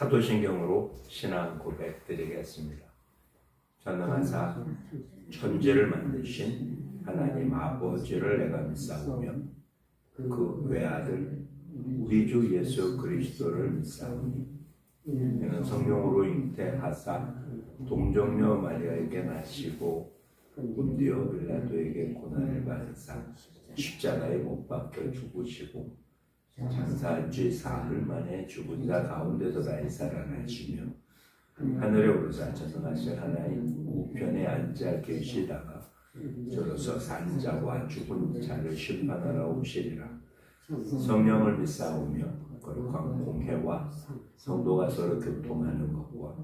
사도신경으로 신앙 고백 드리겠습니다. 전능하사 천지를 만드신 하나님 아버지를 내가 믿사오며 그 외아들 우리 주 예수 그리스도를 믿사오니 이는 성령으로 잉태하사 동정녀 마리아에게 나시고 본디오 빌라도에게 고난을 받으사 십자가에 못 박혀 죽으시고 장사죄 사흘 만에 죽은 자 가운데서 다시 살아나시며 하늘에 오르사 전능하신 하나님 우편에 앉아 계시다가 저로서 산 자와 죽은 자를 심판하러 오시리라 성령을 믿사오며 거룩한 공회와 성도가 서로 교통하는 것과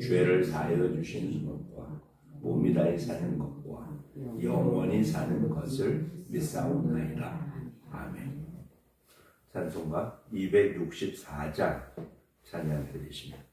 죄를 사하여 주시는 것과 몸이 다해 사는 것과 영원히 사는 것을 믿사옵나이다. 아멘. 찬송가 264장 찬양 정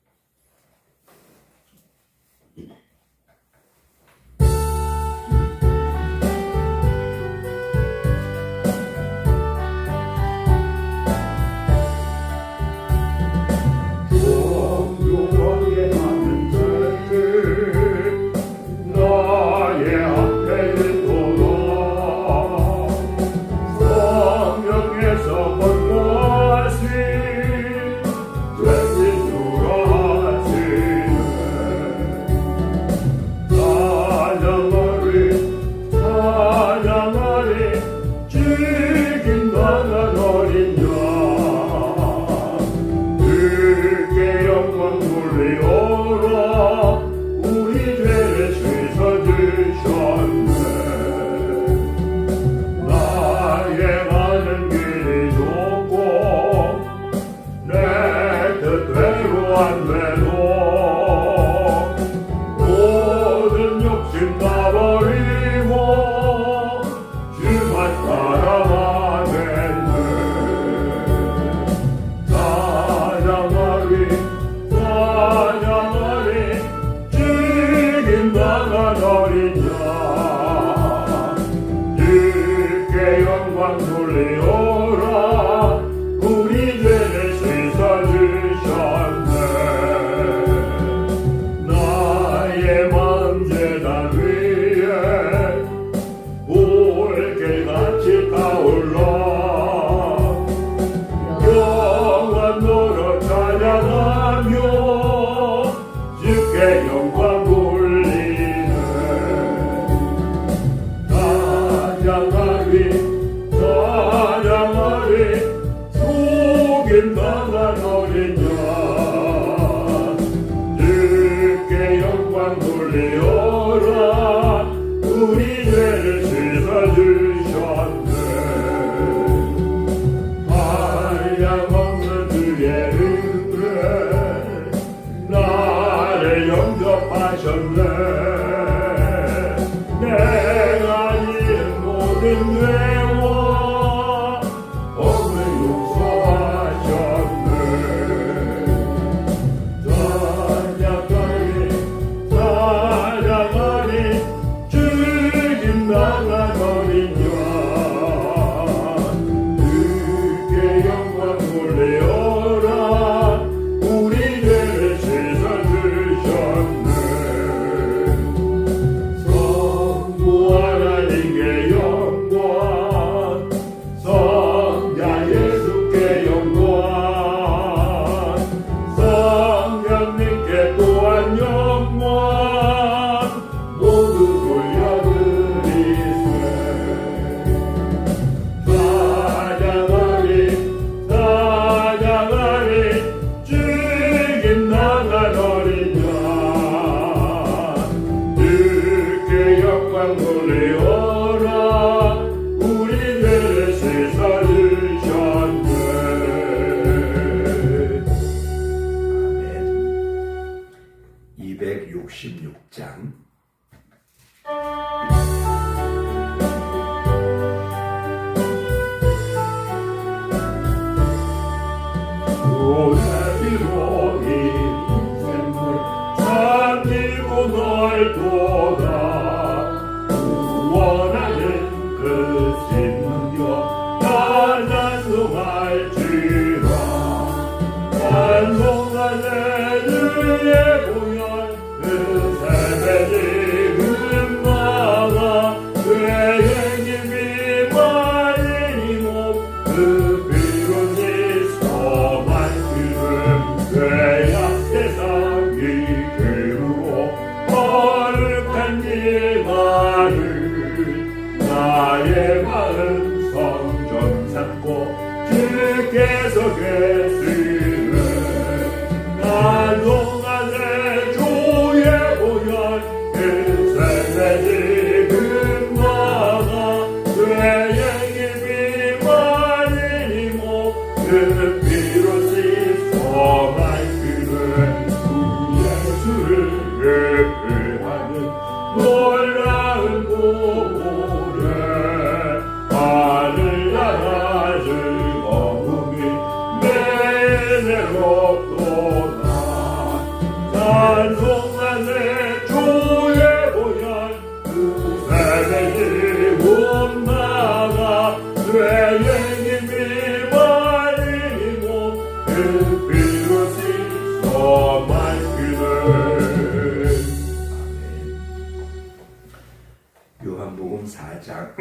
요한복음 4장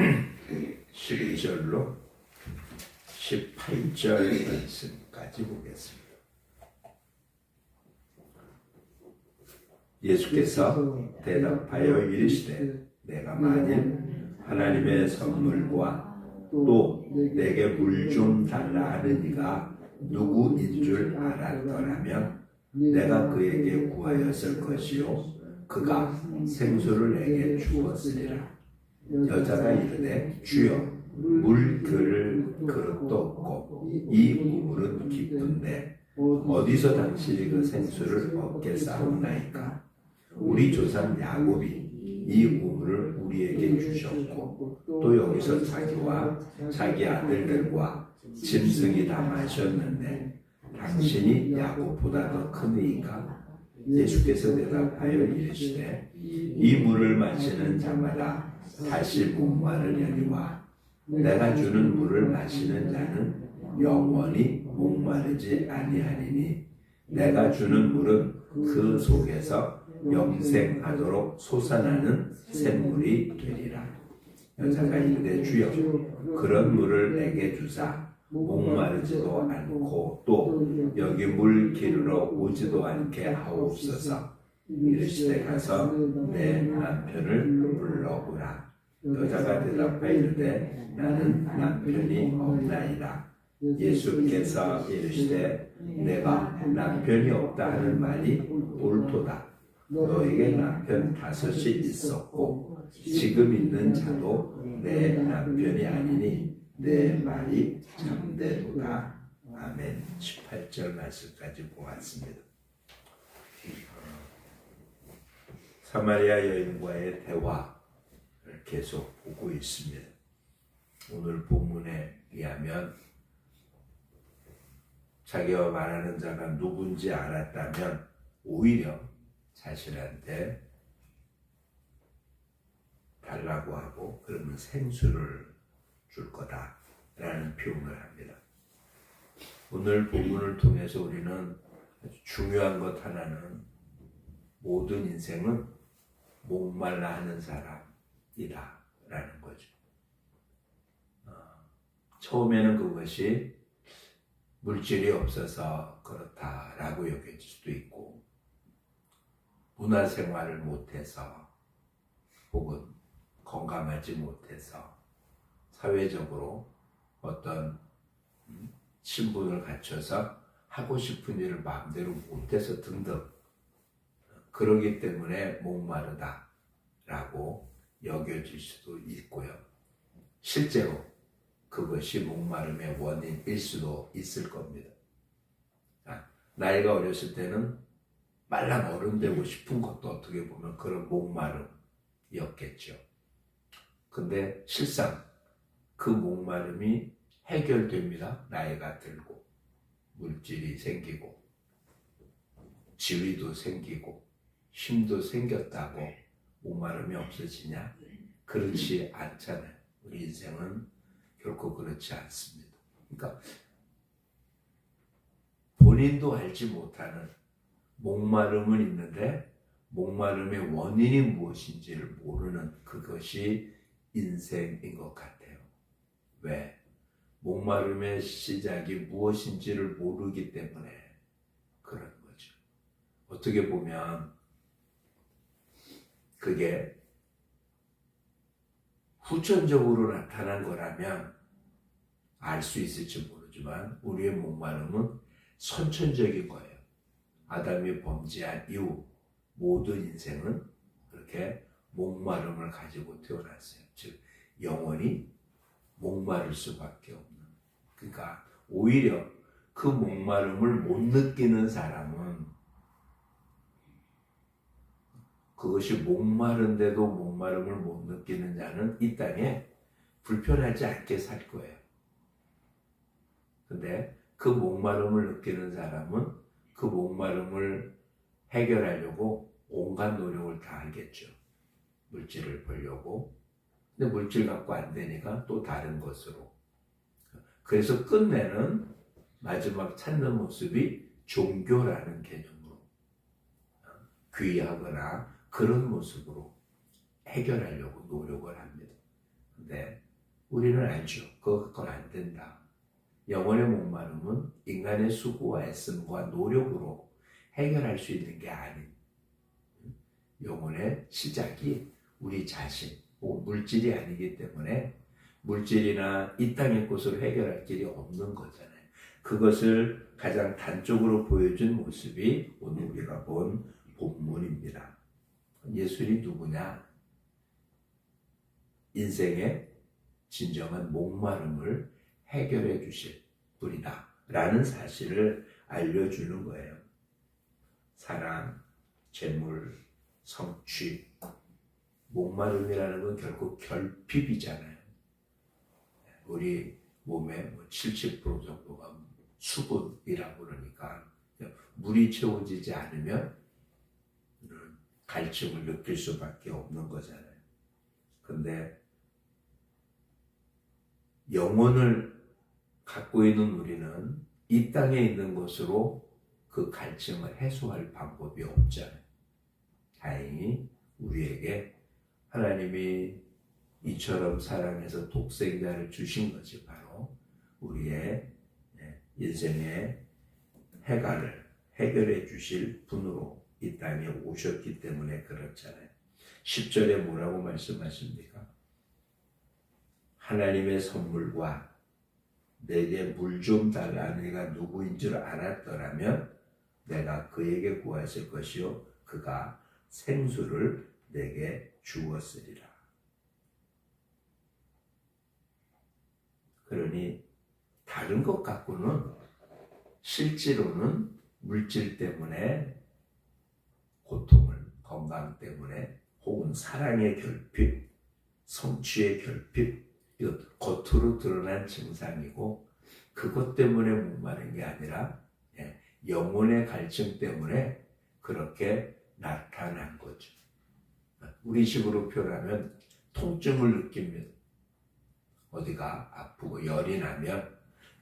12절로 18절 말씀까지 보겠습니다. 예수께서 대답하여 이르시되 내가 만일 하나님의 선물과 또 내게 물 좀 달라 하느니가 누구인 줄 알았더라면 내가 그에게 구하였을 것이요 그가 생수를 내게 주었으리라 여자가 이르되 주여 물 그를 그릇도 없고 이 우물은 깊은데 어디서 당신이 그 생수를 얻게 싸우나이까? 우리 조상 야곱이 이 우물을 우리에게 주셨고 또 여기서 자기와 자기 아들들과 짐승이 다 마셨는데 당신이 야곱보다 더 크니까? 예수께서 대답하여 이르시되 이 물을 마시는 자마다 다시 목마르려니와 내가 주는 물을 마시는 자는 영원히 목마르지 아니하리니 내가 주는 물은 그 속에서 영생하도록 솟아나는 샘물이 되리라. 여자가 이르되 주여 그런 물을 내게 주사 목마르지도 않고 또 여기 물 기르러 오지도 않게 하옵소서. 이르시되 가서 내 남편을 불러오라. 여자가 대답하여 이르되 나는 남편이 없나이다. 예수께서 이르시되 내가 남편이 없다 하는 말이 옳도다. 너에게 남편 다섯이 있었고 지금 있는 자도 내 남편이 아니니 내 말이 참되도다. 아멘. 18절 말씀까지 보았습니다. 사마리아 여인과의 대화 를 계속 보고 있습니다 오늘 본문에 의하면 자기와 말하는 자가 누군지 알았다면 오히려 자신한테 달라고 하고 그러면 생수를 줄 거다라는 표현을 합니다. 오늘 본문을 통해서 우리는 아주 중요한 것 하나는 모든 인생은 목말라 하는 사람 이다 라는 거죠. 어, 처음에는 그것이 물질이 없어서 그렇다라고 여겨질 수도 있고 문화 생활을 못해서 혹은 건강하지 못해서 사회적으로 어떤 음, 신분을 갖춰서 하고 싶은 일을 마음대로 못해서 등등 그러기 때문에 목마르다라고 여겨질 수도 있고요. 실제로 그것이 목마름의 원인일 수도 있을 겁니다. 아, 나이가 어렸을 때는 말랑 어른 되고 싶은 것도 어떻게 보면 그런 목마름이었겠죠. 근데 실상 그 목마름이 해결됩니다. 나이가 들고 물질이 생기고 지위도 생기고 힘도 생겼다고 목마름이 없어지냐? 그렇지 않잖아요. 우리 인생은 결코 그렇지 않습니다. 그러니까 본인도 알지 못하는 목마름은 있는데 목마름의 원인이 무엇인지를 모르는 그것이 인생인 것 같아요. 왜? 목마름의 시작이 무엇인지를 모르기 때문에 그런 거죠. 어떻게 보면 그게 후천적으로 나타난 거라면 알 수 있을지 모르지만 우리의 목마름은 선천적인 거예요. 아담이 범죄한 이후 모든 인생은 그렇게 목마름을 가지고 태어났어요. 즉 영원히 목마를 수밖에 없는. 그러니까 오히려 그 목마름을 못 느끼는 사람은 그것이 목마른데도 목마름을 못 느끼는 자는 이 땅에 불편하지 않게 살 거예요. 근데 그 목마름을 느끼는 사람은 그 목마름을 해결하려고 온갖 노력을 다 하겠죠. 물질을 벌려고. 근데 물질 갖고 안 되니까 또 다른 것으로. 그래서 끝내는 마지막 찾는 모습이 종교라는 개념으로 귀하거나 그런 모습으로 해결하려고 노력을 합니다. 근데 우리는 알죠. 그건 안 된다. 영혼의 목마름은 인간의 수고와 애씀과 노력으로 해결할 수 있는 게 아닌 영혼의 시작이 우리 자신, 혹은 물질이 아니기 때문에 물질이나 이 땅의 것으로 해결할 길이 없는 거잖아요. 그것을 가장 단적으로 보여준 모습이 오늘 우리가 본 본문입니다. 예술이 누구냐? 인생의 진정한 목마름을 해결해 주실 분이다. 라는 사실을 알려주는 거예요. 사랑, 재물, 성취, 목마름이라는 건 결국 결핍이잖아요. 우리 몸의 뭐70% 정도가 수분이라고 그러니까 물이 채워지지 않으면 갈증을 느낄 수밖에 없는 거잖아요. 근데 영혼을 갖고 있는 우리는 이 땅에 있는 것으로 그 갈증을 해소할 방법이 없잖아요. 다행히 우리에게 하나님이 이처럼 사랑해서 독생자를 주신 것이 바로 우리의 네, 인생의 해가를 해결해 주실 분으로 이 땅에 오셨기 때문에 그렇잖아요. 10절에 뭐라고 말씀하십니까? 하나님의 선물과 내게 물 좀 달라는 이가 누구인 줄 알았더라면 내가 그에게 구하실 것이요 그가 생수를 내게 주었으리라. 그러니 다른 것 갖고는 실제로는 물질 때문에 고통을 건강 때문에 혹은 사랑의 결핍, 성취의 결핍 이것 겉으로 드러난 증상이고 그것 때문에 목마른 게 아니라 예, 영혼의 갈증 때문에 그렇게 나타난 거죠. 우리 식으로 표현하면 통증을 느끼면 어디가 아프고 열이 나면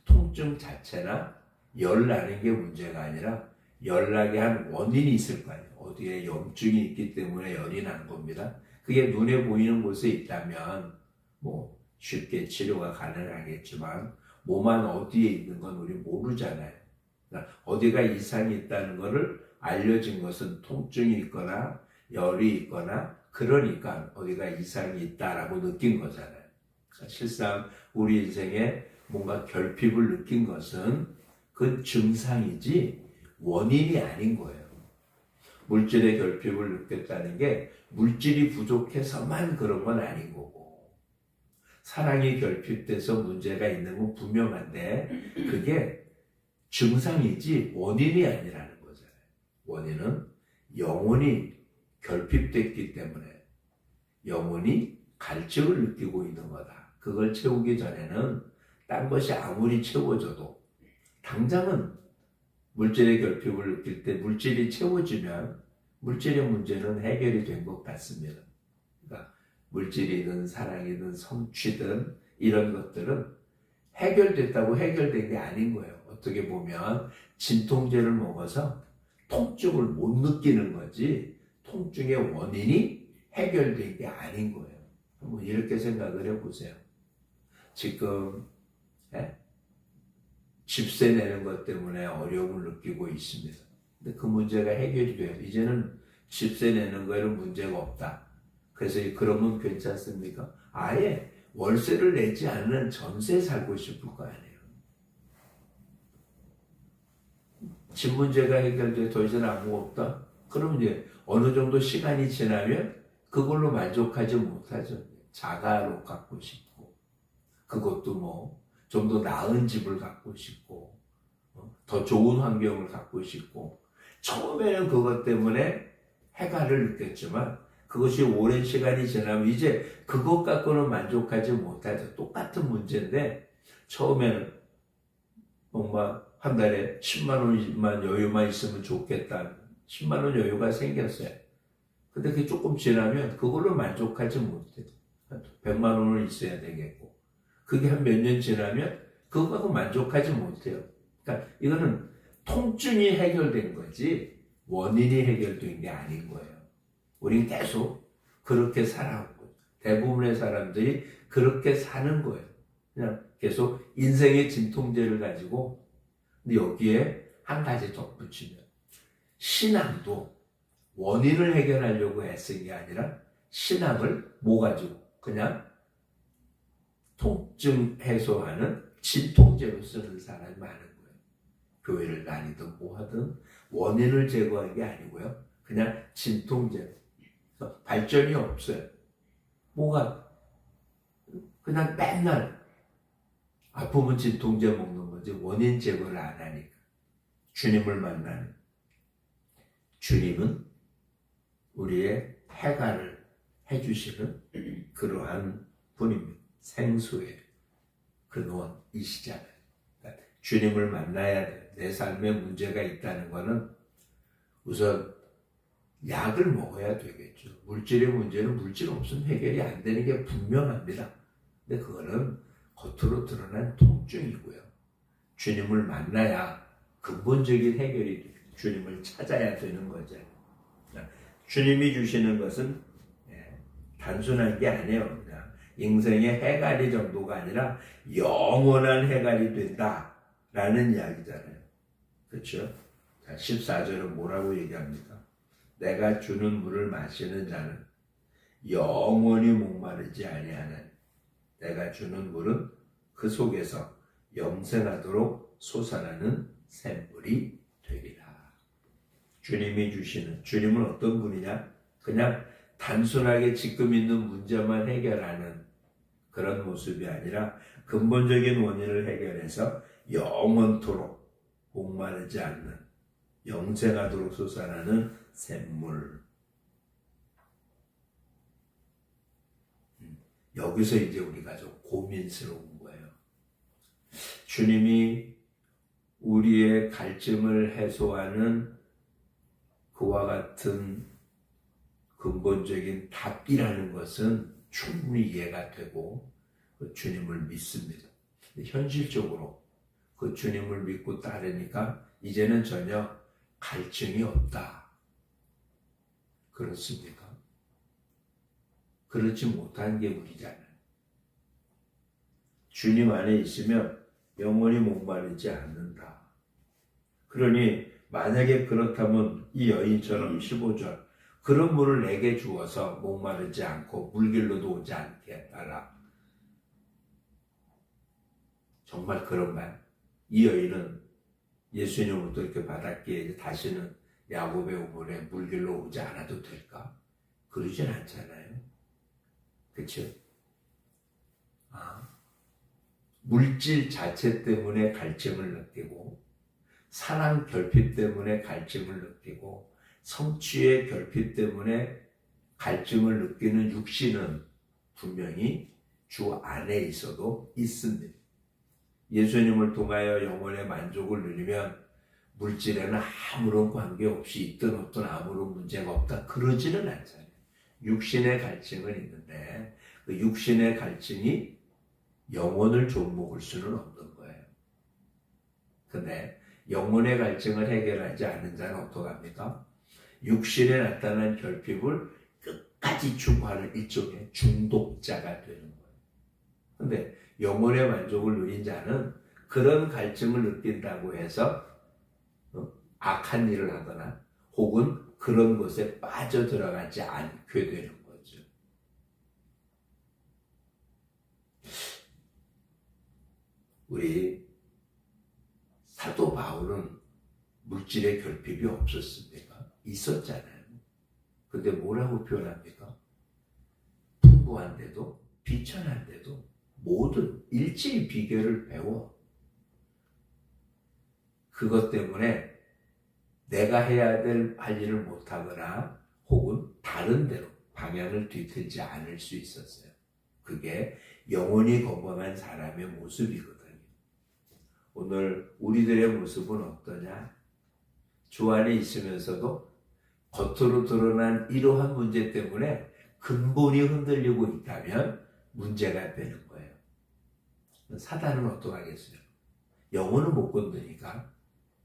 통증 자체나 열 나는 게 문제가 아니라 열 나게 한 원인이 있을 거 아니에요. 어디에 염증이 있기 때문에 열이 난 겁니다. 그게 눈에 보이는 곳에 있다면 뭐 쉽게 치료가 가능하겠지만 몸 안 어디에 있는 건 우리 모르잖아요. 그러니까 어디가 이상이 있다는 것을 알려진 것은 통증이 있거나 열이 있거나 그러니까 어디가 이상이 있다라고 느낀 거잖아요. 그러니까 실상 우리 인생에 뭔가 결핍을 느낀 것은 그 증상이지 원인이 아닌 거예요. 물질의 결핍을 느꼈다는 게 물질이 부족해서만 그런 건 아닌 거고 사랑이 결핍돼서 문제가 있는 건 분명한데 그게 증상이지 원인이 아니라는 거잖아요. 원인은 영혼이 결핍됐기 때문에 영혼이 갈증을 느끼고 있는 거다. 그걸 채우기 전에는 딴 것이 아무리 채워져도 당장은 물질의 결핍을 느낄 때 물질이 채워지면 물질의 문제는 해결이 된 것 같습니다. 그러니까 물질이든 사랑이든 성취든 이런 것들은 해결됐다고 해결된 게 아닌 거예요. 어떻게 보면 진통제를 먹어서 통증을 못 느끼는 거지 통증의 원인이 해결된 게 아닌 거예요. 한번 이렇게 생각을 해보세요. 지금 예? 집세 내는 것 때문에 어려움을 느끼고 있습니다. 근데 그 문제가 해결이 돼요. 이제는 집세 내는 거에는 문제가 없다. 그래서 그러면 괜찮습니까? 아예 월세를 내지 않는 전세 살고 싶을 거 아니에요. 집 문제가 해결돼 더 이상 아무 없다? 그럼 이제 어느 정도 시간이 지나면 그걸로 만족하지 못하죠. 자가로 갖고 싶고, 그것도 뭐 좀 더 나은 집을 갖고 싶고, 어, 더 좋은 환경을 갖고 싶고, 처음에는 그것 때문에 해가를 느꼈지만, 그것이 오랜 시간이 지나면 이제 그것 갖고는 만족하지 못하죠. 똑같은 문제인데, 처음에는 뭔가 한 달에 10만 원만 여유만 있으면 좋겠다. 10만 원 여유가 생겼어요. 근데 그게 조금 지나면 그걸로 만족하지 못해요. 100만 원은 있어야 되겠고. 그게 한 몇 년 지나면 그거하고 만족하지 못해요. 그러니까 이거는 통증이 해결된 거지 원인이 해결된 게 아닌 거예요. 우린 계속 그렇게 살아왔고 대부분의 사람들이 그렇게 사는 거예요. 그냥 계속 인생의 진통제를 가지고 근데 여기에 한 가지 덧붙이면 신앙도 원인을 해결하려고 애쓴 게 아니라 신앙을 뭐 가지고 그냥 통증 해소하는 진통제로 쓰는 사람이 많은 거예요. 교회를 다니든 뭐 하든 원인을 제거한 게 아니고요. 그냥. 그래서 발전이 없어요. 뭐가 그냥 맨날 아프면 진통제 먹는 거지 원인 제거를 안 하니까 주님을 만나는 주님은 우리의 해가를 해주시는 그러한 분입니다. 생수의 근원이시잖아요. 그러니까 주님을 만나야 돼. 내 삶에 문제가 있다는 거는 우선 약을 먹어야 되겠죠. 물질의 문제는 물질 없으면 해결이 안 되는 게 분명합니다. 근데 그거는 겉으로 드러난 통증이고요. 주님을 만나야 근본적인 해결이. 주님을 찾아야 되는 거죠. 주님이 주시는 것은 예, 단순한 게 아니에요. 인생의 해갈이 정도가 아니라 영원한 해갈이 된다라는 이야기잖아요. 그렇죠? 자, 14절은 뭐라고 얘기합니까? 내가 주는 물을 마시는 자는 영원히 목마르지 아니하는 내가 주는 물은 그 속에서 영생하도록 솟아나는 샘물이 되리라. 주님이 주시는 주님은 어떤 분이냐? 그냥 단순하게 지금 있는 문제만 해결하는 그런 모습이 아니라 근본적인 원인을 해결해서 영원토록 목마르지 않는 영생하도록 솟아나는 샘물. 음, 여기서 이제 우리가 좀 고민스러운 거예요. 주님이 우리의 갈증을 해소하는 그와 같은 근본적인 답이라는 것은 충분히 이해가 되고 그 주님을 믿습니다. 현실적으로 그 주님을 믿고 따르니까 이제는 전혀 갈증이 없다. 그렇습니까? 그렇지 못한 게 우리잖아요. 주님 안에 있으면 영원히 목마르지 않는다. 그러니 만약에 그렇다면 이 여인처럼 15절 그런 물을 내게 주어서 목마르지 않고 물길로도 오지 않게 하라. 정말 그런 말. 이 여인은 예수님으로부터 이렇게 받았기에 다시는 야곱의 우물에 물길로 오지 않아도 될까? 그러진 않잖아요. 그쵸? 아, 물질 자체 때문에 갈증을 느끼고 사랑 결핍 때문에 갈증을 느끼고 성취의 결핍 때문에 갈증을 느끼는 육신은 분명히 주 안에 있어도 있습니다. 예수님을 통하여 영혼의 만족을 누리면 물질에는 아무런 관계없이 있든 없든 아무런 문제가 없다. 그러지는 않잖아요. 육신의 갈증은 있는데 그 육신의 갈증이 영혼을 좀먹을 수는 없는 거예요. 근데 영혼의 갈증을 해결하지 않는 자는 어떡합니까? 육신에 나타난 결핍을 끝까지 추구하는 일종의 중독자가 되는 거예요. 근데 영혼의 만족을 누린 자는 그런 갈증을 느낀다고 해서 어, 악한 일을 하거나 혹은 그런 것에 빠져들어가지 않게 되는 거죠. 우리 사도 바울은 물질의 결핍이 없었습니다. 있었잖아요. 근데 뭐라고 표현합니까? 풍부한데도 비천한데도 모든 일체의 비결을 배워. 그것 때문에 내가 해야 될할 일을 못하거나 혹은 다른 데로 방향을 뒤틀지 않을 수 있었어요. 그게 영혼이 건강한 사람의 모습이거든요. 오늘 우리들의 모습은 어떠냐? 주 안에 있으면서도 겉으로 드러난 이러한 문제 때문에 근본이 흔들리고 있다면 문제가 되는 거예요. 사단은 어떡하겠어요? 영혼을 못 건드니까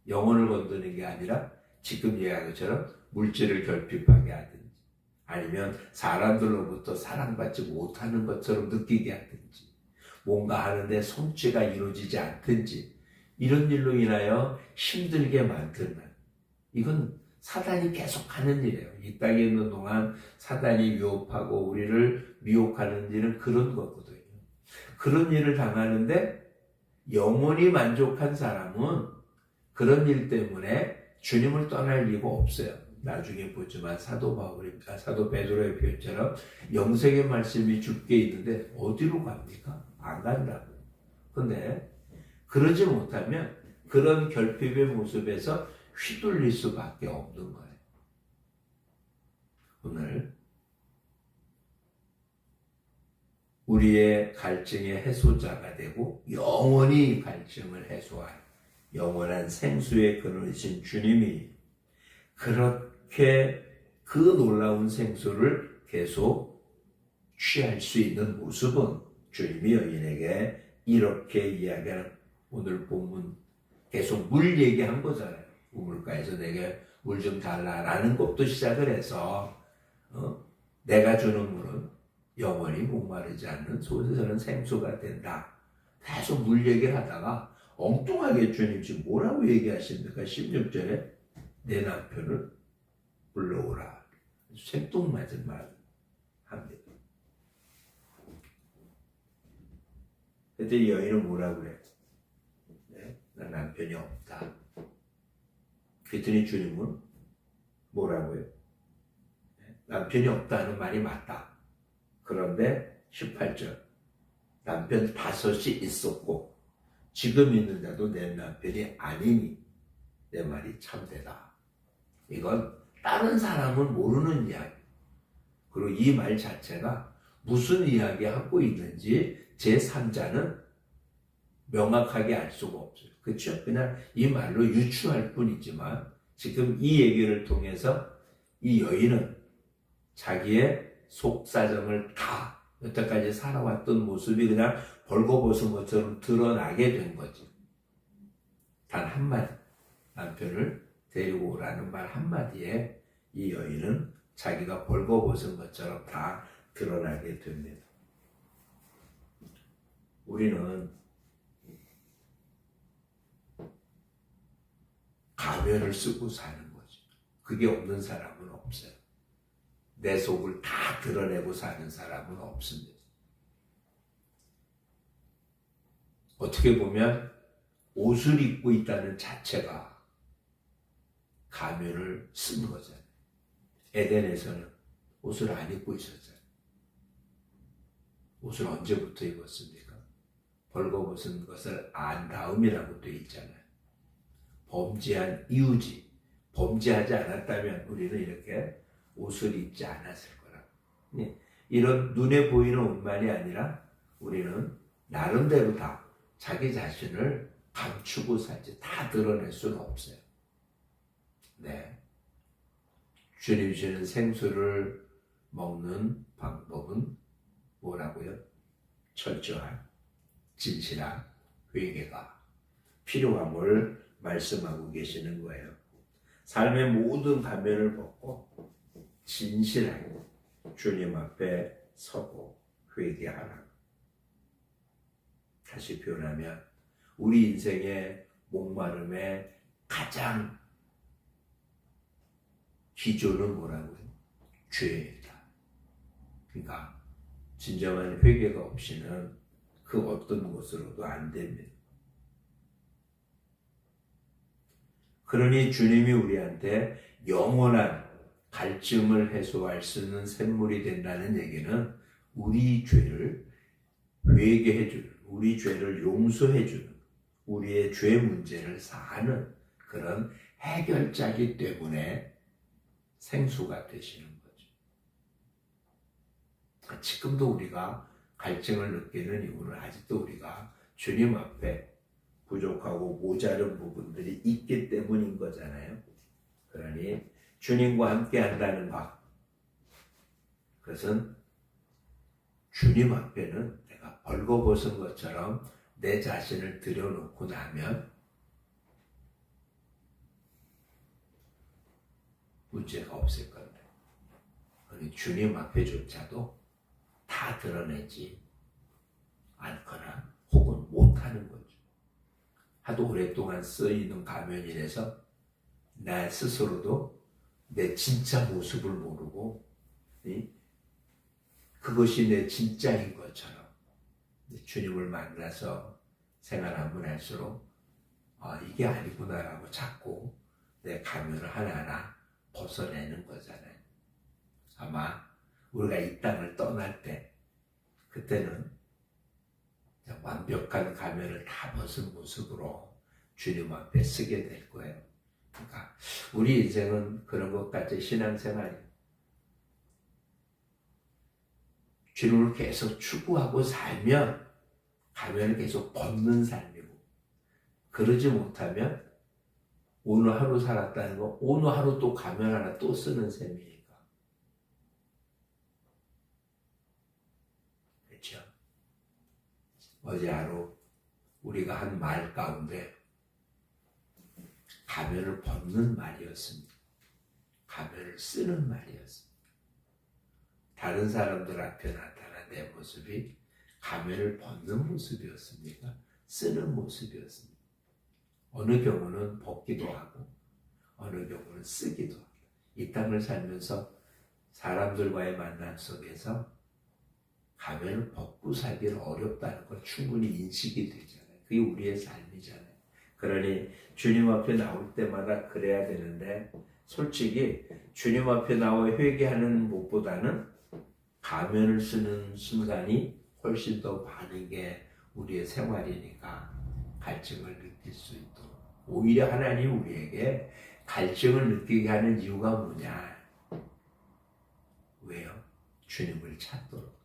영혼을 건드는 게 아니라 지금 얘기한 것처럼 물질을 결핍하게 하든지 아니면 사람들로부터 사랑받지 못하는 것처럼 느끼게 하든지 뭔가 하는데 성취가 이루어지지 않든지 이런 일로 인하여 힘들게 만들면 이건 사단이 계속 하는 일이에요. 이 땅에 있는 동안 사단이 유혹하고 우리를 미혹하는 일은 그런 거거든요. 그런 일을 당하는데 영원히 만족한 사람은 그런 일 때문에 주님을 떠날 이유가 없어요. 나중에 보지만 사도 바울이 아, 사도 베드로의 표현처럼 영생의 말씀이 죽게 있는데 어디로 갑니까? 안 간다고. 근데 그러지 못하면 그런 결핍의 모습에서 휘둘릴 수밖에 없는 거예요. 오늘 우리의 갈증의 해소자가 되고 영원히 갈증을 해소할 영원한 생수의 근원이신 주님이 그렇게 그 놀라운 생수를 계속 취할 수 있는 모습은 주님이 여인에게 이렇게 이야기하는 오늘 본문 계속 물 얘기한 거잖아요. 우물가에서 내게 물 좀 달라라는 것도 시작을 해서 어? 내가 주는 물은 영원히 목마르지 않는 소에서는 생수가 된다. 계속 물 얘기를 하다가 엉뚱하게 주님 지금 뭐라고 얘기하십니까? 16절에 내 남편을 불러오라. 생뚱맞은 말 합니다. 그때 여인은 뭐라고 그래? 네? 나 남편이 없다. 그랬더니 주님은 뭐라고요? 네? 남편이 없다는 말이 맞다. 그런데 18절 남편 다섯이 있었고 지금 있는 자도 내 남편이 아니니 내 말이 참되다. 이건 다른 사람은 모르는 이야기. 그리고 이 말 자체가 무슨 이야기 하고 있는지 제3자는 명확하게 알 수가 없어요. 그렇죠? 그냥 이 말로 유추할 뿐이지만 지금 이 얘기를 통해서 이 여인은 자기의 속사정을 다 여태까지 살아왔던 모습이 그냥 벌거벗은 것처럼 드러나게 된 거지. 단 한마디, 남편을 데리고 오라는 말 한마디에 이 여인은 자기가 벌거벗은 것처럼 다 드러나게 됩니다. 우리는 가면을 쓰고 사는 거죠. 그게 없는 사람은 없어요. 내 속을 다 드러내고 사는 사람은 없습니다. 어떻게 보면 옷을 입고 있다는 자체가 가면을 쓴 거잖아요. 에덴에서는 옷을 안 입고 있었잖아요. 옷을 언제부터 입었습니까? 벌거벗은 것을 안 다음이라고 돼 있잖아요. 범죄한 이유지. 범죄하지 않았다면 우리는 이렇게 옷을 입지 않았을 거라고. 예, 이런 눈에 보이는 옷만이 아니라 우리는 나름대로 다 자기 자신을 감추고 살지 다 드러낼 수는 없어요. 네. 주님 주는 생수를 먹는 방법은 뭐라고요? 철저한 진실한 회개가 필요함을 말씀하고 계시는 거예요. 삶의 모든 가면을 벗고 진실하게 주님 앞에 서고 회개하라. 다시 표현하면 우리 인생의 목마름의 가장 기조는 뭐라고요? 죄다. 그러니까 진정한 회개가 없이는 그 어떤 것으로도 안 됩니다. 그러니 주님이 우리한테 영원한 갈증을 해소할 수 있는 샘물이 된다는 얘기는 우리 죄를 회개해 주는, 우리 죄를 용서해 주는, 우리의 죄 문제를 사하는 그런 해결자이기 때문에 생수가 되시는 거죠. 지금도 우리가 갈증을 느끼는 이유는 아직도 우리가 주님 앞에 부족하고 모자른 부분들이 있기 때문인 거잖아요. 그러니 주님과 함께 한다는 것. 그것은 주님 앞에는 내가 벌거벗은 것처럼 내 자신을 들여놓고 나면 문제가 없을 건데. 그러니 주님 앞에조차도 다 드러내지 않거나 혹은 못하는 거죠. 하도 오랫동안 쓰이는 가면이라서 나 스스로도 내 진짜 모습을 모르고 이? 그것이 내 진짜인 것처럼 주님을 만나서 생활하면 할수록 아, 이게 아니구나라고 자꾸 내 가면을 하나하나 벗어내는 거잖아요. 아마 우리가 이 땅을 떠날 때 그때는 완벽한 가면을 다 벗은 모습으로 주님 앞에 쓰게 될 거예요. 그러니까 우리 인생은 그런 것까지 신앙생활이 주님을 계속 추구하고 살면 가면을 계속 벗는 삶이고 그러지 못하면 오늘 하루 살았다는 거 오늘 하루 또 가면 하나 또 쓰는 셈이니까 그렇죠? 어제 하루 우리가 한 말 가운데 가면을 벗는 말이었습니다. 가면을 쓰는 말이었습니다. 다른 사람들 앞에 나타난 내 모습이 가면을 벗는 모습이었습니까? 쓰는 모습이었습니다. 어느 경우는 벗기도 하고 어느 경우는 쓰기도 합니다. 이 땅을 살면서 사람들과의 만남 속에서 가면을 벗고 살기는 어렵다는 걸 충분히 인식이 되잖아요. 그게 우리의 삶이잖아요. 그러니 주님 앞에 나올 때마다 그래야 되는데 솔직히 주님 앞에 나와 회개하는 것보다는 가면을 쓰는 순간이 훨씬 더 많은 게 우리의 생활이니까 갈증을 느낄 수 있도록 오히려 하나님 우리에게 갈증을 느끼게 하는 이유가 뭐냐 왜요? 주님을 찾도록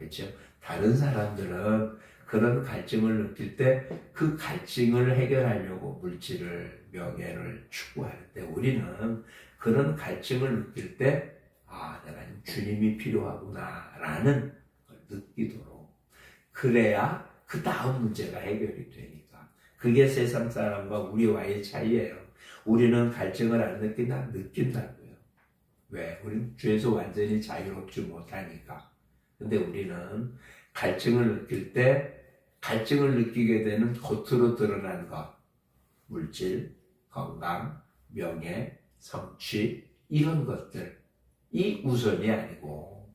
그렇죠? 다른 사람들은 그런 갈증을 느낄 때 그 갈증을 해결하려고 물질을 명예를 추구하는데 우리는 그런 갈증을 느낄 때 아, 내가 주님이 필요하구나라는 걸 느끼도록 그래야 그 다음 문제가 해결이 되니까 그게 세상 사람과 우리와의 차이예요. 우리는 갈증을 안 느끼나 느낀다고요. 왜? 우리는 죄에서 완전히 자유롭지 못하니까. 근데 우리는 갈증을 느낄 때 갈증을 느끼게 되는 겉으로 드러난 것, 물질, 건강, 명예, 성취 이런 것들 이 우선이 아니고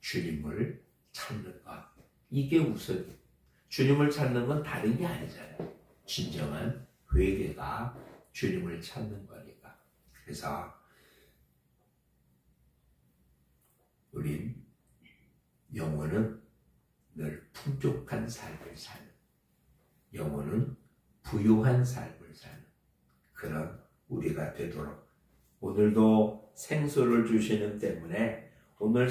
주님을 찾는 것 이게 우선이. 주님을 찾는 건 다른 게 아니잖아요. 진정한 회개가 주님을 찾는 거니까. 그래서 우린 영혼은 늘 풍족한 삶을 사는, 영혼은 부유한 삶을 사는 그런 우리가 되도록 오늘도 생수를 주시는 때문에 오늘